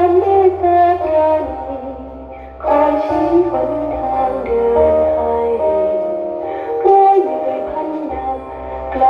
ความมืดตารีคอยชี้หนทางเดินให้เพรเหนื่อยพันดำกล